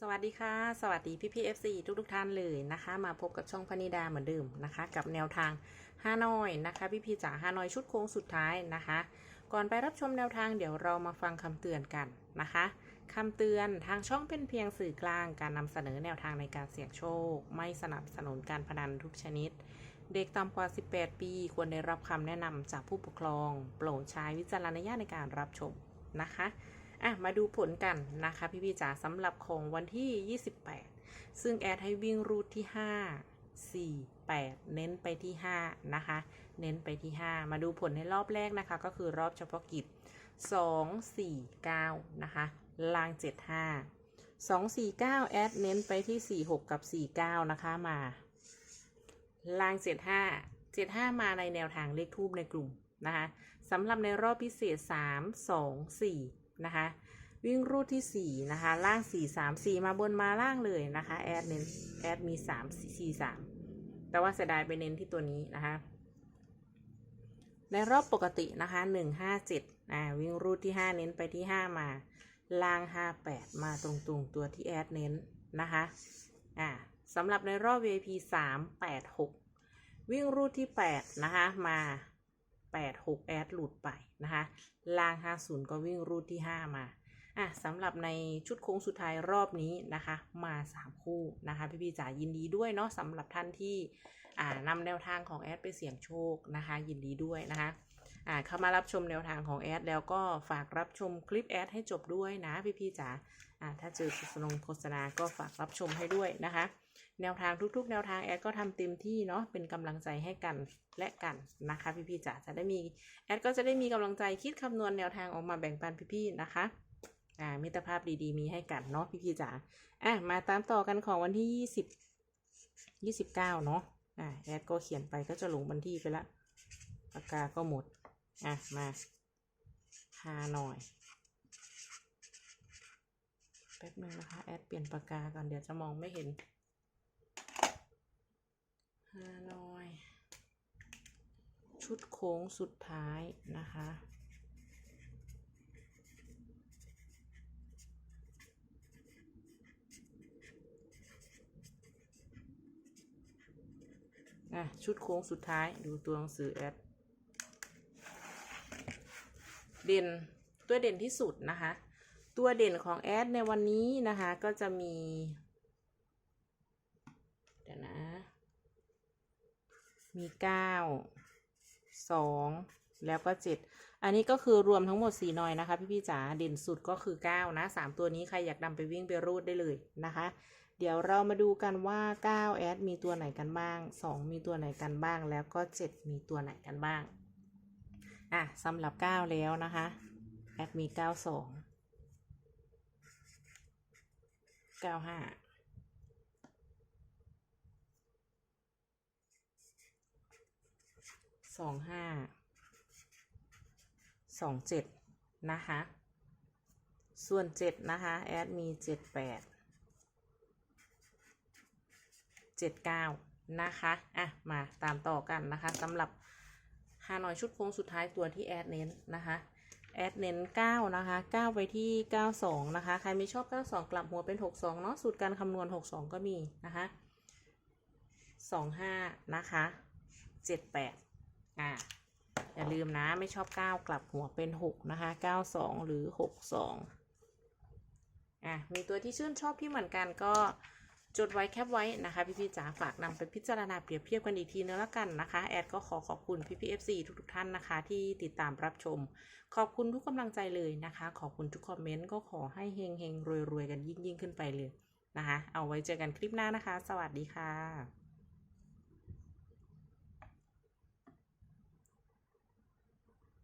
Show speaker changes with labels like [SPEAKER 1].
[SPEAKER 1] สวัสดีค่ะ สวัสดีพี่พีเอฟซีทุกทุกท่านเลยนะคะ มาพบกับช่องพนิดาเหมือนเดิมนะคะ กับแนวทางฮานอยนะคะ พี่พีจ๋าฮานอยชุดโค้งสุดท้ายนะคะ ก่อนไปรับชมแนวทางเดี๋ยวเรามาฟังคำเตือนกันนะคะคำเตือนทางช่องเป็นเพียงสื่อกลางการนำเสนอแนวทางในการเสี่ยงโชค ไม่สนับสนุนการพนันทุกชนิด เด็กต่ำกว่า 18 ปี ควรได้รับคำแนะนำจากผู้ปกครอง โปรดใช้วิจารณญาณในการรับชมนะคะ อะมาดูผลกันนะคะพี่พี่จ๋าสำหรับของวันที่ 28 ซึ่งแอดให้วิ่งรูทที่ 5 4 8 เน้นไปที่ 5 นะคะ เน้นไปที่ 5 มาดูผลในรอบแรกนะคะ ก็คือรอบเฉพาะกิจ 2 4 9 นะคะลาง 7 5 2 4 9 แอดเน้นไปที่ 4 6 กับ 4 9 นะคะมาลาง 7 5 7 5 มาในแนวทางเลขทูบในกลุ่มนะคะสำหรับในรอบพิเศษ 3 2 4 นะคะ วิ่งรูดที่ 4 นะคะ ล่าง 4 3 4 มาบนมาล่างเลยนะคะ แอดเน้นแอดมี 3 4 3 แต่ว่าเสียดายไปเน้นที่ตัวนี้นะคะ ในรอบปกตินะคะ 1 5 7อ่าวิ่งรูดที่ 5 เน้นไปที่ 5 มา ล่าง 5 8 มาตรงๆตัวที่แอดเน้นนะคะอ่าสำหรับในรอบ VIP 3 8 6 วิ่งรูดที่ 8 นะคะ มา 8 6 แอดหลุดไปนะคะ ล่าง 50 ก็วิ่งรูดที่ 5 มาอะสำหรับในชุดโค้งสุดท้ายรอบนี้นะคะ มา 3 คู่นะคะ พี่พี่จ๋ายินดีด้วยเนาะสำหรับท่านที่อ่านำแนวทางของแอดไปเสี่ยงโชคนะคะ ยินดีด้วยนะคะ เข้ามารับชมแนวทางของแอดแล้วก็ฝากรับชมคลิปแอดให้จบด้วยนะพี่พี่ๆจ๋าอ่าถ้าเจอโฆษณาโฆษณาก็ฝากรับชมให้ด้วยนะคะ แนวทางทุกๆ แนวทางแอดก็ทำเต็มที่เนาะเป็นกำลังใจให้กันและกันนะคะพี่พี่ๆจ๋าจะได้มีแอดก็จะได้มีกำลังใจคิดคำนวณแนวทางออกมาแบ่งปันพี่ๆนะคะอ่ามิตรภาพดีๆ มีให้กันเนาะพี่ๆจ๋าอะมาตามต่อกันของวันที่ยี่สิบยี่สิบเก้าเนาะอ่าแอดก็เขียนไปก็จะลงวันที่ไปละปากกาก็หมด อะ มาหาหน่อย แป๊บนึงนะคะ แอดเปลี่ยนปากกาก่อน เดี๋ยวจะมองไม่เห็นฮาหน่อย ชุดโค้งสุดท้ายนะคะอะชุดโค้งสุดท้ายดูตัวหนังสือแอด เด่นตัวเด่นที่สุดนะคะ ตัวเด่นของแอดในวันนี้นะคะก็จะมี เดี๋ยวนะ มีเก้าสองแล้วก็เจ็ดอันนี้ก็คือรวมทั้งหมดสี่หน่อยนะคะ พี่พี่จ๋าเด่นสุดก็คือเก้านะสามตัวนี้ใครอยากนำไปวิ่งไปรูดได้เลยนะคะเดี๋ยวเรามาดูกันว่า9แอดมีตัวไหนกันบ้าง 2 มีตัวไหนกันบ้าง แล้วก็ 7 มีตัวไหนกันบ้าง อะสำหรับ9แล้วนะคะ แอดมี92 95 25 27นะคะ ส่วน7นะคะ แอดมี78เจ็ดเก้านะคะ อะ มาตามต่อกันนะคะสำหรับ ฮานอยชุดโค้งสุดท้ายตัวที่แอดเน้นนะคะแอดเน้นเก้านะคะเก้าไปที่เก้าสองนะคะ ใครไม่ชอบเก้าสองกลับหัวเป็นหกสองเนาะสูตรการคำนวณหกสองก็มีนะคะสองห้านะคะเจ็ดแปดอ่า อย่าลืมนะไม่ชอบเก้ากลับหัวเป็นหกนะคะเก้าสองหรือหกสองอะมีตัวที่ชื่นชอบที่เหมือนกันก็ จดไว้แคปไว้นะคะ พี่พี่ๆจ๋าฝากนำไปพิจารณาเปรียบเทียบกันอีกทีนึงแล้วกันนะคะ แอดก็ขอขอบคุณพี่พี่เอฟซีทุกๆท่านนะคะ ที่ติดตามรับชม ขอบคุณทุกกำลังใจเลยนะคะ ขอบคุณทุกคอมเมนต์ก็ขอให้เฮงเฮงรวยรวยๆกันยิ่งยิ่งๆ ขึ้นไปเลยนะคะ เอาไว้เจอกันคลิปหน้านะคะ สวัสดีค่ะ